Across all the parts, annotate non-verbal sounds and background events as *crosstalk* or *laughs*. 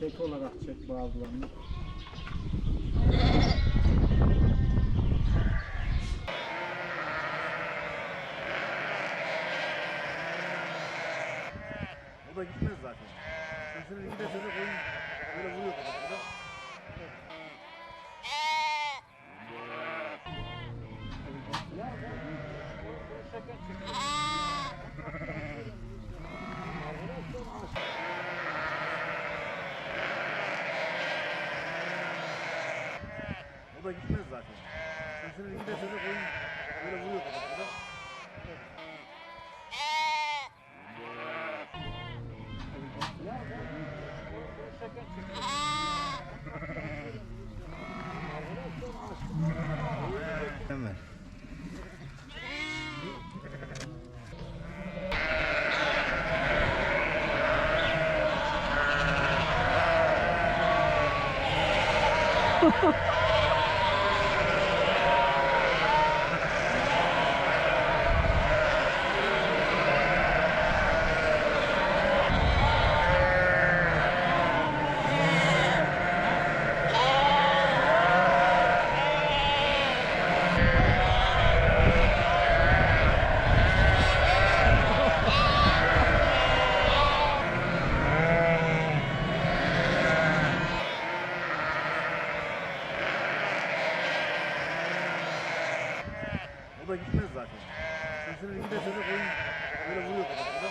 Tek olarak çek bazılarını. O da gitmez zaten. Sesini giderse de koyun böyle vuruyor kafasına. O da gitmez zaten. Sesini giderse de koyun böyle vuruyor kafasına. Hemen. *laughs* O da gitmez zaten. Sesini giderse de koyun böyle vuruyor kafasına.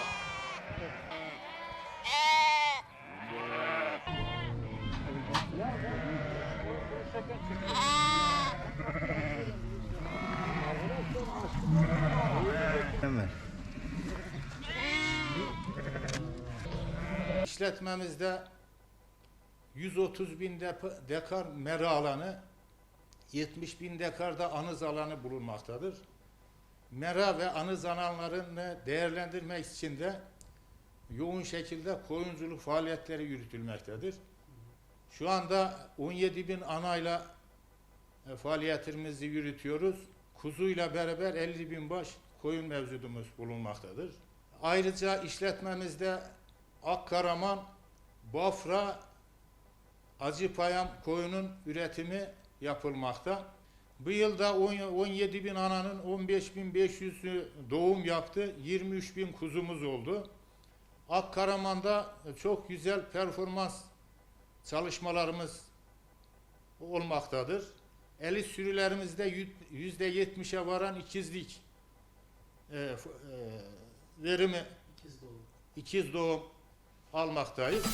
İşletmemizde 130 bin dekar mera alanı, 70 bin dekarda anız alanı bulunmaktadır. Mera ve anız alanlarını değerlendirmek için de yoğun şekilde koyunculuk faaliyetleri yürütülmektedir. Şu anda 17 bin anayla e, faaliyetimizi yürütüyoruz. Kuzuyla beraber 50 bin baş koyun mevcudumuz bulunmaktadır. Ayrıca işletmemizde Akkaraman, Bafra, Acıpayam koyunun üretimi yapılmakta. Bu yılda 17 bin ananın 15.500'ü doğum yaptı. 23 bin kuzumuz oldu. Akkaraman'da çok güzel performans çalışmalarımız olmaktadır. Eli sürülerimizde yüzde yetmişe varan ikizlik e, e, verimi ikiz doğum almaktayız.